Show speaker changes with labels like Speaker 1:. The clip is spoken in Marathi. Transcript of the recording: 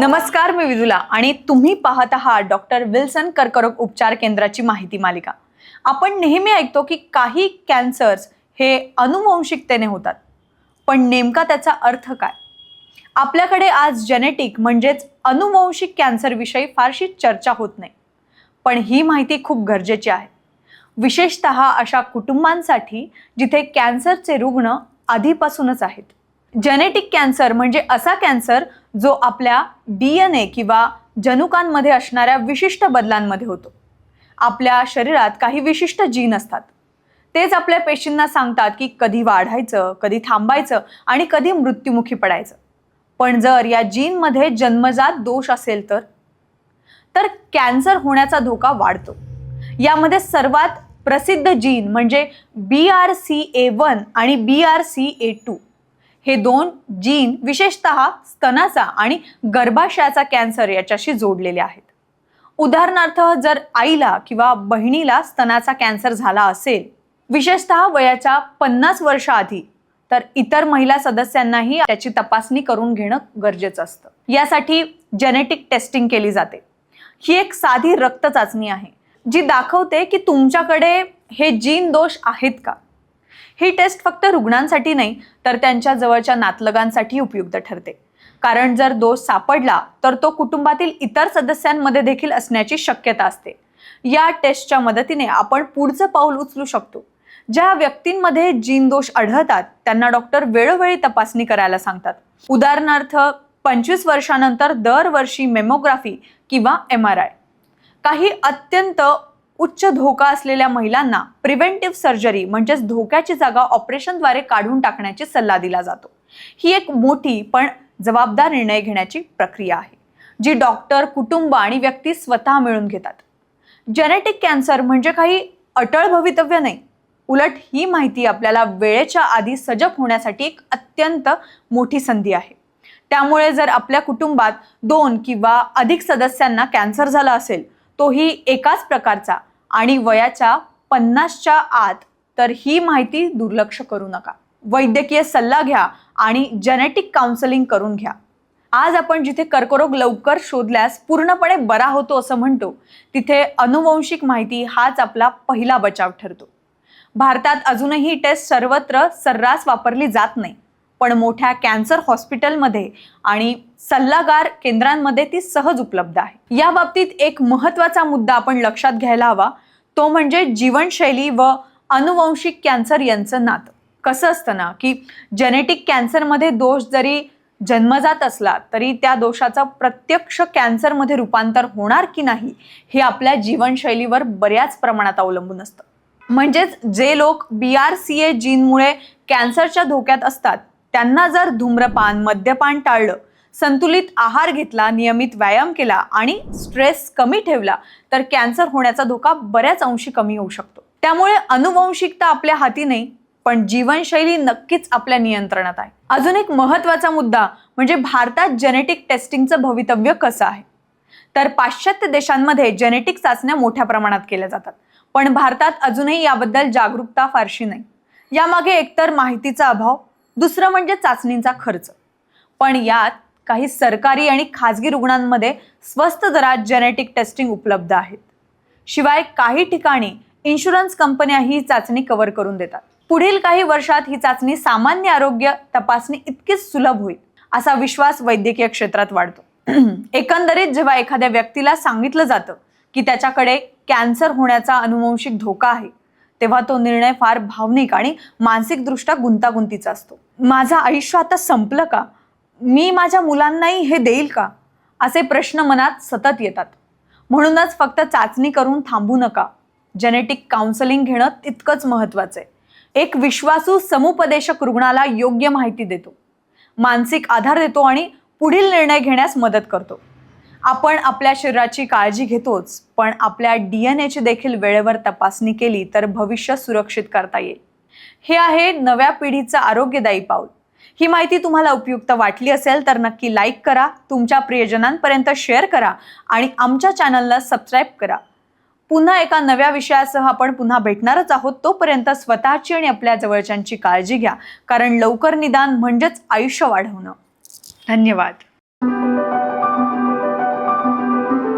Speaker 1: नमस्कार मी विदुला. आणि तुम्ही पाहत आहात डॉक्टर विल्सन कर्करोग उपचार केंद्राची माहिती मालिका. आपण नेहमी ऐकतो की काही कॅन्सर्स हे अनुवंशिकतेने होतात. पण नेमका त्याचा अर्थ काय? आपल्याकडे आज जेनेटिक म्हणजेच अनुवंशिक कॅन्सरविषयी फारशी चर्चा होत नाही. पण ही माहिती खूप गरजेची आहे. विशेषत अशा कुटुंबांसाठी जिथे कॅन्सरचे रुग्ण आधीपासूनच आहेत. जेनेटिक कॅन्सर म्हणजे असा कॅन्सर जो आपल्या डी एन ए किंवा जनुकांमध्ये असणाऱ्या विशिष्ट बदलांमध्ये होतो. आपल्या शरीरात काही विशिष्ट जीन असतात. तेच आपल्या पेशींना सांगतात की कधी वाढायचं कधी थांबायचं आणि कधी मृत्युमुखी पडायचं. पण जर या जीनमध्ये जन्मजात दोष असेल तर? तर कॅन्सर होण्याचा धोका वाढतो. यामध्ये सर्वात प्रसिद्ध जीन म्हणजे B R C A one आणि B R C A two हे दोन जीन विशेषत स्तनाचा आणि गर्भाशयाचा कॅन्सर याच्याशी जोडलेले आहेत. उदाहरणार्थ जर आईला किंवा बहिणीला स्तनाचा कॅन्सर झाला असेल विशेषतः वयाच्या पन्नास वर्षाआधी तर इतर महिला सदस्यांनाही त्याची तपासणी करून घेणं गरजेचं असतं. यासाठी जेनेटिक टेस्टिंग केली जाते. ही एक साधी रक्त चाचणी आहे जी दाखवते की तुमच्याकडे हे जीन दोष आहेत का? ही टेस्ट फक्त रुग्णांसाठी नाही तर त्यांच्या जवळच्या नातलगांसाठी उपयुक्त ठरते. कारण जर दोष सापडला तर तो कुटुंबातील इतर सदस्यांमध्ये देखील असण्याची शक्यता असते. या टेस्टच्या मदतीने आपण पुढचं पाऊल उचलू शकतो. ज्या व्यक्तींमध्ये जीन दोष आढळतात त्यांना डॉक्टर वेळोवेळी तपासणी करायला सांगतात. उदाहरणार्थ पंचवीस वर्षानंतर दरवर्षी मेमोग्राफी किंवा एम आर आय. काही अत्यंत उच्च धोका असलेल्या महिलांना प्रिव्हेंटिव्ह सर्जरी म्हणजेच धोक्याची जागा ऑपरेशनद्वारे काढून टाकण्याची सल्ला दिला जातो. ही एक मोठी पण जबाबदार निर्णय घेण्याची प्रक्रिया आहे जी डॉक्टर कुटुंब आणि व्यक्ती स्वतः मिळून घेतात. जेनेटिक कॅन्सर म्हणजे काही अटळ भवितव्य नाही. उलट ही माहिती आपल्याला वेळेच्या आधी सजग होण्यासाठी एक अत्यंत मोठी संधी आहे. त्यामुळे जर आपल्या कुटुंबात दोन किंवा अधिक सदस्यांना कॅन्सर झाला असेल तोही एकाच प्रकारचा आणि वयाच्या पन्नासच्या आत तर ही माहिती दुर्लक्ष करू नका. वैद्यकीय सल्ला घ्या आणि जेनेटिक काउन्सलिंग करून घ्या. आज आपण जिथे कर्करोग लवकर शोधल्यास पूर्णपणे बरा होतो असं म्हणतो तिथे अनुवंशिक माहिती हाच आपला पहिला बचाव ठरतो. भारतात अजूनही टेस्ट सर्वत्र सर्रास वापरली जात नाही. पण मोठ्या कॅन्सर हॉस्पिटलमध्ये आणि सल्लागार केंद्रांमध्ये ती सहज उपलब्ध आहे. या बाबतीत एक महत्त्वाचा मुद्दा आपण लक्षात घ्यायला हवा. तो म्हणजे जीवनशैली व अनुवंशिक कॅन्सर यांचं नातं. कसं असतं ना की जेनेटिक कॅन्सरमध्ये दोष जरी जन्मजात असला तरी त्या दोषाचं प्रत्यक्ष कॅन्सरमध्ये रूपांतर होणार की नाही हे आपल्या जीवनशैलीवर बऱ्याच प्रमाणात अवलंबून असतं. म्हणजेच जे लोक बी आर सी ए जीनमुळे कॅन्सरच्या धोक्यात असतात त्यांना जर धूम्रपान मद्यपान टाळलं संतुलित आहार घेतला नियमित व्यायाम केला आणि स्ट्रेस कमी ठेवला तर कॅन्सर होण्याचा धोका बऱ्याच अंशी कमी होऊ शकतो. त्यामुळे अनुवंशिकता आपल्या हाती नाही पण जीवनशैली नक्कीच आपल्या नियंत्रणात आहे. अजून एक महत्त्वाचा मुद्दा म्हणजे भारतात जेनेटिक टेस्टिंगचं भवितव्य कसं आहे? तर पाश्चात्य देशांमध्ये जेनेटिक चाचण्या मोठ्या प्रमाणात केल्या जातात पण भारतात अजूनही याबद्दल जागरूकता फारशी नाही. यामागे एकतर माहितीचा अभाव दुसरं म्हणजे चाचणींचा खर्च. पण यात काही सरकारी आणि खाजगी रुग्णांमध्ये स्वस्त दरात जेनेटिक टेस्टिंग उपलब्ध आहेत. शिवाय काही ठिकाणी इन्शुरन्स कंपन्या ही चाचणी कव्हर करून देतात. पुढील काही वर्षात ही चाचणी सामान्य आरोग्य तपासणी इतकीच सुलभ होईल असा विश्वास वैद्यकीय क्षेत्रात वाढतो. एकंदरीत जेव्हा एखाद्या व्यक्तीला सांगितलं जातं की त्याच्याकडे कॅन्सर होण्याचा अनुवंशिक धोका आहे तेव्हा तो निर्णय फार भावनिक आणि मानसिकदृष्ट्या गुंतागुंतीचा असतो. माझं आयुष्य आता संपलं का? मी माझ्या मुलांनाही हे देईल का? असे प्रश्न मनात सतत येतात. म्हणूनच फक्त चाचणी करून थांबू नका. जेनेटिक काउन्सलिंग घेणं तितकंच महत्त्वाचं आहे एक विश्वासू समुपदेशक रुग्णाला योग्य माहिती देतो. मानसिक आधार देतो आणि पुढील निर्णय घेण्यास मदत करतो. आपण आपल्या शरीराची काळजी घेतोच पण आपल्या डी एन एची देखील वेळेवर तपासणी केली तर भविष्य सुरक्षित करता येईल. हे आहे नव्या पिढीचं आरोग्यदायी पाऊल. ही माहिती तुम्हाला उपयुक्त वाटली असेल तर नक्की लाईक करा तुमच्या प्रियजनांपर्यंत शेअर करा आणि आमच्या चॅनलला सबस्क्राईब करा. पुन्हा एका नव्या विषयासह आपण पुन्हा भेटणारच आहोत तोपर्यंत स्वतःची आणि आपल्या जवळच्यांची काळजी घ्या कारण लवकर निदान म्हणजेच आयुष्य वाढवणं. धन्यवाद.